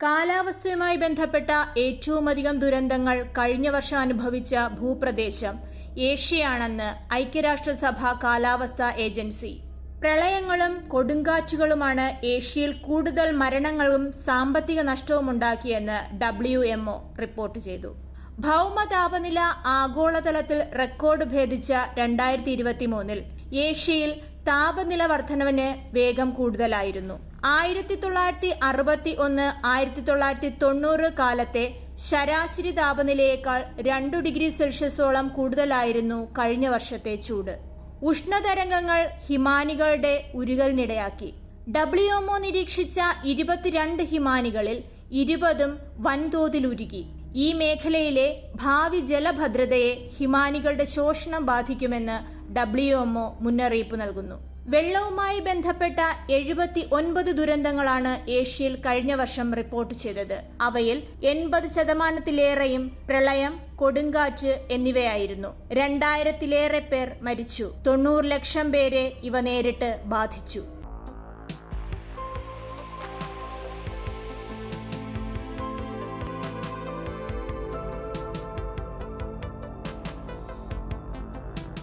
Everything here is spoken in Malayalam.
കാലാവസ്ഥയുമായി ബന്ധപ്പെട്ട ഏറ്റവുമധികം ദുരന്തങ്ങൾ കഴിഞ്ഞ വർഷം അനുഭവിച്ച ഭൂപ്രദേശം ഏഷ്യയാണെന്ന് ഐക്യരാഷ്ട്രസഭ കാലാവസ്ഥാ ഏജൻസി. പ്രളയങ്ങളും കൊടുങ്കാറ്റുകളുമാണ് ഏഷ്യയിൽ കൂടുതൽ മരണങ്ങളും സാമ്പത്തിക നഷ്ടവും ഉണ്ടാക്കിയെന്ന് ഡബ്ല്യു എംഒ റിപ്പോർട്ട് ചെയ്തു. ഭൗമ താപനില ആഗോളതലത്തിൽ റെക്കോർഡ് ഭേദിച്ച രണ്ടായിരത്തി ഇരുപത്തിമൂന്നിൽ ഏഷ്യയിൽ താപനില വർധനവിന് വേഗം കൂടുതലായിരുന്നു. ആയിരത്തി തൊള്ളായിരത്തി അറുപത്തി ഒന്ന് ആയിരത്തി തൊള്ളായിരത്തി തൊണ്ണൂറ് കാലത്തെ ശരാശരി താപനിലയേക്കാൾ രണ്ടു ഡിഗ്രി സെൽഷ്യസോളം കൂടുതലായിരുന്നു കഴിഞ്ഞ വർഷത്തെ ചൂട്. ഉഷ്ണതരംഗങ്ങൾ ഹിമാനികളുടെ ഉരുകലിനിടയാക്കി ഡബ്ല്യുഎംഒ നിരീക്ഷിച്ച ഇരുപത്തിരണ്ട് ഹിമാനികളിൽ ഇരുപതും വൻതോതിൽ ഉരുകി ഈ മേഖലയിലെ ഭാവി ജലഭദ്രതയെ ഹിമാനികളുടെ ശോഷണം ബാധിക്കുമെന്ന് ഡബ്ല്യു എംഒ മുന്നറിയിപ്പ് നൽകുന്നു. വെള്ളവുമായി ബന്ധപ്പെട്ട എഴുപത്തി ഒൻപത് ദുരന്തങ്ങളാണ് ഏഷ്യയിൽ കഴിഞ്ഞ വർഷം റിപ്പോർട്ട് ചെയ്തത്. അവയിൽ എൺപത് ശതമാനത്തിലേറെയും പ്രളയം കൊടുങ്കാറ്റ് എന്നിവയായിരുന്നു. രണ്ടായിരത്തിലേറെ പേർ മരിച്ചു. തൊണ്ണൂറ് ലക്ഷം പേരെ ഇവ നേരിട്ട് ബാധിച്ചു.